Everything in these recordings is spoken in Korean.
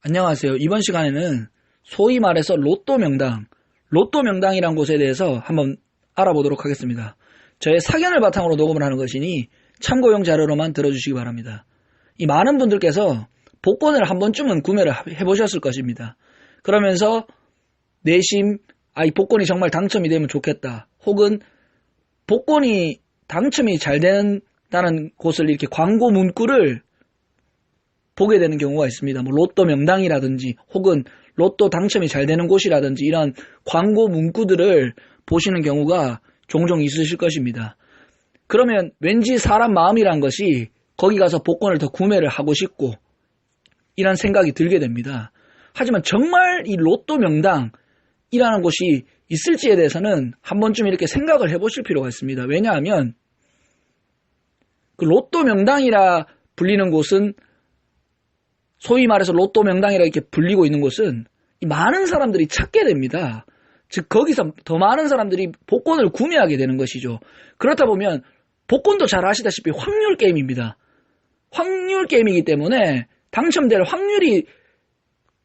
안녕하세요. 이번 시간에는 소위 말해서 로또 명당, 로또 명당이란 곳에 대해서 한번 알아보도록 하겠습니다. 저의 사견을 바탕으로 녹음을 하는 것이니 참고용 자료로만 들어주시기 바랍니다. 이 많은 분들께서 복권을 한 번쯤은 구매를 해보셨을 것입니다. 그러면서 내심, 아, 이 복권이 정말 당첨이 되면 좋겠다. 혹은 복권이 당첨이 잘 된다는 곳을 이렇게 광고 문구를 보게 되는 경우가 있습니다. 뭐 로또 명당이라든지 혹은 로또 당첨이 잘 되는 곳이라든지 이런 광고 문구들을 보시는 경우가 종종 있으실 것입니다. 그러면 왠지 사람 마음이란 것이 거기 가서 복권을 더 구매를 하고 싶고 이런 생각이 들게 됩니다. 하지만 정말 이 로또 명당이라는 곳이 있을지에 대해서는 한 번쯤 이렇게 생각을 해보실 필요가 있습니다. 왜냐하면 그 로또 명당이라 불리는 곳은 소위 말해서 로또 명당이라 이렇게 불리고 있는 곳은 이 많은 사람들이 찾게 됩니다. 즉 거기서 더 많은 사람들이 복권을 구매하게 되는 것이죠. 그렇다 보면 복권도 잘 아시다시피 확률 게임입니다. 확률 게임이기 때문에 당첨될 확률이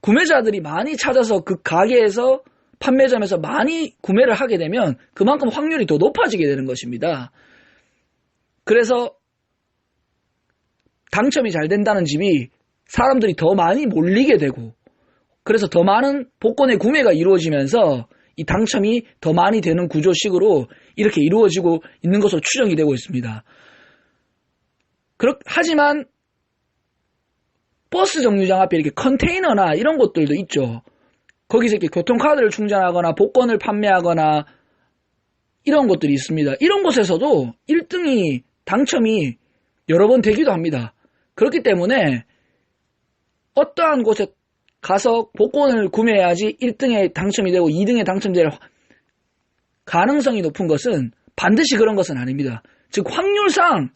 구매자들이 많이 찾아서 그 가게에서 판매점에서 많이 구매를 하게 되면 그만큼 확률이 더 높아지게 되는 것입니다. 그래서 당첨이 잘 된다는 집이 사람들이 더 많이 몰리게 되고 그래서 더 많은 복권의 구매가 이루어지면서 이 당첨이 더 많이 되는 구조식으로 이렇게 이루어지고 있는 것으로 추정이 되고 있습니다. 그렇, 하지만 버스 정류장 앞에 이렇게 컨테이너나 이런 곳들도 있죠. 거기서 이렇게 교통카드를 충전하거나 복권을 판매하거나 이런 곳들이 있습니다. 이런 곳에서도 1등이 당첨이 여러 번 되기도 합니다. 그렇기 때문에 어떠한 곳에 가서 복권을 구매해야지 1등에 당첨이 되고 2등에 당첨될 가능성이 높은 것은 반드시 그런 것은 아닙니다. 즉 확률상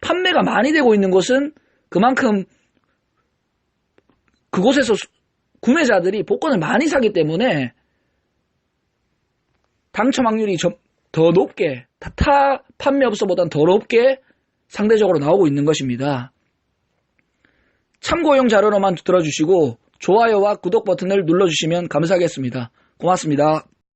판매가 많이 되고 있는 곳은 그만큼 그곳에서 구매자들이 복권을 많이 사기 때문에 당첨 확률이 더 높게 타 판매업소보다는 더 높게 상대적으로 나오고 있는 것입니다. 참고용 자료로만 들어주시고 좋아요와 구독 버튼을 눌러주시면 감사하겠습니다. 고맙습니다.